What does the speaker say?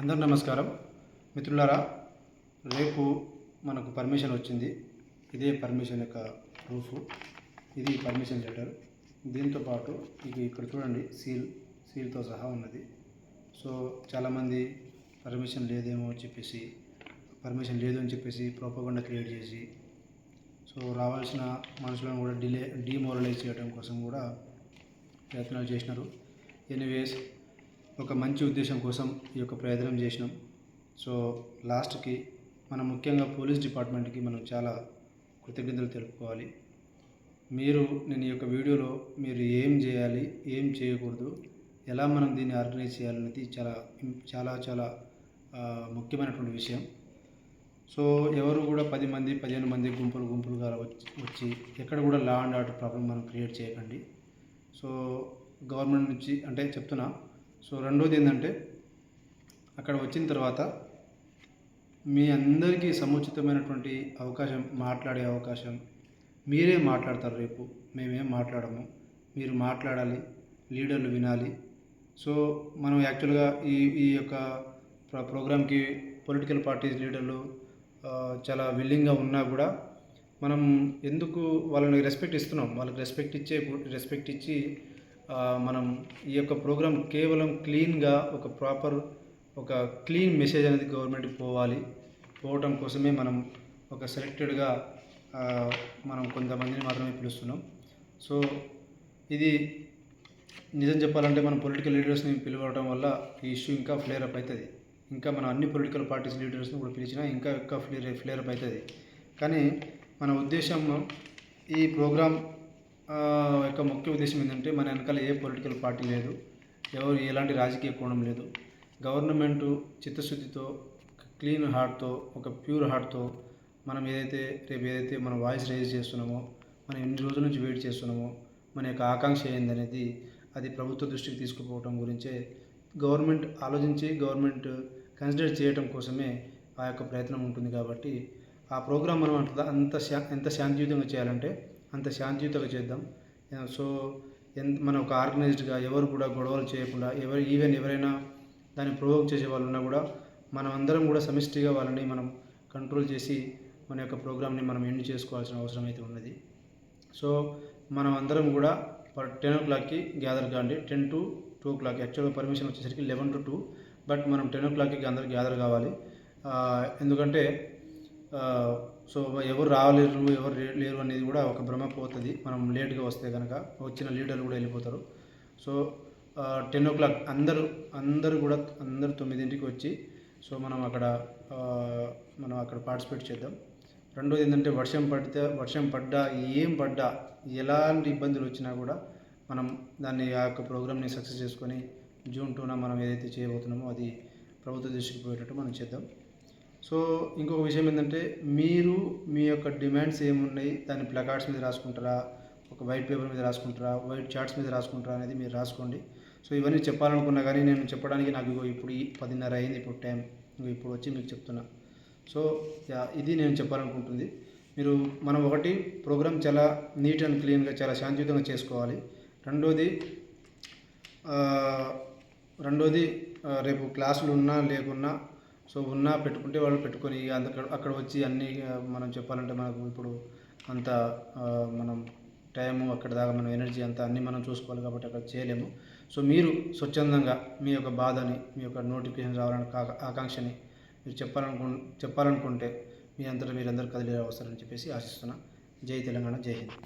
అందరు నమస్కారం. మిత్రులారా రేపు మనకు పర్మిషన్ వచ్చింది. ఇదే పర్మిషన్ యొక్క ప్రూఫ్. ఇది పర్మిషన్ లెటర్. దీంతో పాటు ఇది ఇక్కడ చూడండి సీల్ సీల్తో సహా ఉన్నది. సో చాలామంది పర్మిషన్ లేదేమో చెప్పేసి పర్మిషన్ లేదు అని చెప్పేసి ప్రోపగండా క్రియేట్ చేసి సో రావాల్సిన మనుషులను కూడా డిలే డిమోరలైజ్ చేయడం కోసం కూడా ప్రయత్నాలు చేసినారు. ఎనీవేస్ ఒక మంచి ఉద్దేశం కోసం ఈ యొక్క ప్రయత్నం చేసినాం. సో లాస్ట్కి మనం ముఖ్యంగా పోలీస్ డిపార్ట్మెంట్కి మనం చాలా కృతజ్ఞతలు తెలుపుకోవాలి. మీరు నేను ఈ యొక్క వీడియోలో మీరు ఏం చేయాలి ఏం చేయకూడదు ఎలా మనం దీన్ని ఆర్గనైజ్ చేయాలనేది చాలా చాలా చాలా ముఖ్యమైనటువంటి విషయం. సో ఎవరు కూడా పది మంది పదిహేను మంది గుంపులు గుంపులుగా వచ్చి వచ్చి ఎక్కడ కూడా లా అండ్ ఆర్డర్ ప్రాబ్లం మనం క్రియేట్ చేయకండి. సో గవర్నమెంట్ నుంచి అంటే చెప్తున్నా సో రెండోది ఏంటంటే అక్కడ వచ్చిన తర్వాత మీ అందరికీ సముచితమైనటువంటి అవకాశం మాట్లాడే అవకాశం మీరే మాట్లాడతారు రేపు మేమేం మాట్లాడము మీరు మాట్లాడాలి లీడర్లు వినాలి. సో మనం యాక్చువల్గా ఈ ఈ యొక్క ప్ర ప్రోగ్రామ్కి పొలిటికల్ పార్టీస్ లీడర్లు చాలా విల్లింగ్గా ఉన్నా కూడా మనం ఎందుకు వాళ్ళని రెస్పెక్ట్ ఇస్తున్నాం? వాళ్ళకి రెస్పెక్ట్ ఇచ్చే రెస్పెక్ట్ ఇచ్చి మనం ఈ యొక్క ప్రోగ్రాం కేవలం క్లీన్గా ఒక ప్రాపర్ ఒక క్లీన్ మెసేజ్ అనేది గవర్నమెంట్కి పోవాలి. పోవటం కోసమే మనం ఒక సెలెక్టెడ్గా మనం కొంతమందిని మాత్రమే పిలుస్తున్నాం. సో ఇది నిజం చెప్పాలంటే మనం పొలిటికల్ లీడర్స్ని పిలవడం వల్ల ఈ ఇష్యూ ఇంకా ఫ్లేర్ అప్ అవుతుంది ఇంకా మనం అన్ని పొలిటికల్ పార్టీస్ లీడర్స్ని కూడా పిలిచినా ఇంకా ఎక్కువ ఫ్లేర్ ఫ్లేర్ అప్ అవుతుంది కానీ మన ఉద్దేశం ఈ ప్రోగ్రామ్ యొక్క ముఖ్య ఉద్దేశం ఏంటంటే మన వెనకాల ఏ పొలిటికల్ పార్టీ లేదు ఎవరు ఎలాంటి రాజకీయ కోణం లేదు. గవర్నమెంట్ చిత్తశుద్ధితో క్లీన్ హార్ట్తో ఒక ప్యూర్ హార్ట్తో మనం ఏదైతే రేపు ఏదైతే మన వాయిస్ రైజ్ చేస్తున్నామో మనం ఎన్ని రోజుల నుంచి వెయిట్ చేస్తున్నామో మన యొక్క ఆకాంక్ష ఏందనేది అది ప్రభుత్వ దృష్టికి తీసుకుపోవడం గురించే గవర్నమెంట్ ఆలోచించి గవర్నమెంట్ కన్సిడర్ చేయడం కోసమే ఆ యొక్క ప్రయత్నం ఉంటుంది కాబట్టి ఆ ప్రోగ్రామ్ మనం అంత అంత శా ఎంత శాంతియుతంగా చేయాలంటే అంత శాంతియుతంగా చేద్దాం. సో ఎంత మనం ఒక ఆర్గనైజ్డ్గా ఎవరు కూడా గొడవలు చేయకుండా ఎవరు ఈవెన్ ఎవరైనా దాన్ని ప్రొవోక్ చేసే వాళ్ళు ఉన్నా కూడా మనం అందరం కూడా సమిష్టిగా వాళ్ళని మనం కంట్రోల్ చేసి మన యొక్క ప్రోగ్రామ్ని మనం ఎండ్ చేసుకోవాల్సిన అవసరం అయితే ఉన్నది. సో మనం అందరం కూడా టెన్ ఓ క్లాక్కి గ్యాదర్ కాండి. Ten to two o'clock యాక్చువల్గా పర్మిషన్ వచ్చేసరికి లెవెన్ టు టూ బట్ మనం టెన్ ఓ క్లాక్కి అందరూ గ్యాదర్ కావాలి. ఎందుకంటే సో ఎవరు రాలేరు ఎవరు లేరు అనేది కూడా ఒక భ్రమ పోతుంది. మనం లేట్గా వస్తే కనుక వచ్చిన లీడర్లు కూడా వెళ్ళిపోతారు. సో టెన్ ఓ క్లాక్ అందరూ అందరూ కూడా అందరూ తొమ్మిదింటికి వచ్చి సో మనం అక్కడ మనం అక్కడ పార్టిసిపేట్ చేద్దాం. రెండోది ఏంటంటే వర్షం పడితే వర్షం పడ్డా ఏం పడ్డా ఎలాంటి ఇబ్బందులు వచ్చినా కూడా మనం దాన్ని ఆ యొక్క ప్రోగ్రామ్ని సక్సెస్ చేసుకొని జూన్ టూన మనం ఏదైతే చేయబోతున్నామో అది ప్రభుత్వ దృష్టికి పోయేటట్టు మనం చేద్దాం. సో ఇంకొక విషయం ఏంటంటే మీరు మీ యొక్క డిమాండ్స్ ఏమున్నాయి దాని ప్లకార్డ్స్ మీద రాసుకుంటారా? ఒక వైట్ పేపర్ మీద రాసుకుంటారా? వైట్ చార్ట్స్ మీద రాసుకుంటారా అనేది మీరు రాసుకోండి. సో ఇవన్నీ చెప్పాలనుకున్నా కానీ నేను చెప్పడానికి నాకు ఇగో ఇప్పుడు ఈ పదిన్నర అయింది ఇప్పుడు టైం. ఇంకో ఇప్పుడు వచ్చి మీకు చెప్తున్నా. సో ఇది నేను చెప్పాలనుకుంటుంది. మీరు మనం ఒకటి ప్రోగ్రామ్ చాలా నీట్ అండ్ క్లీన్గా చాలా శాంతియుతంగా చేసుకోవాలి. రెండోది రెండోది రేపు క్లాసులు ఉన్నా లేకున్నా సో ఉన్నా పెట్టుకుంటే వాళ్ళు పెట్టుకొని అంత అక్కడ వచ్చి అన్నీ మనం చెప్పాలంటే మనకు ఇప్పుడు అంత మనం టైము అక్కడ దాకా మనం ఎనర్జీ అంతా అన్నీ మనం చూసుకోవాలి కాబట్టి అక్కడ చేయలేము. సో మీరు స్వచ్ఛందంగా మీ యొక్క బాధని మీ యొక్క నోటిఫికేషన్ రావాలని ఆకాంక్షని మీరు చెప్పాలనుకు చెప్పాలనుకుంటే మీ అంతటా మీరందరూ కదిలే వస్తారని చెప్పేసి ఆశిస్తున్నా. జై తెలంగాణ జై హింద్.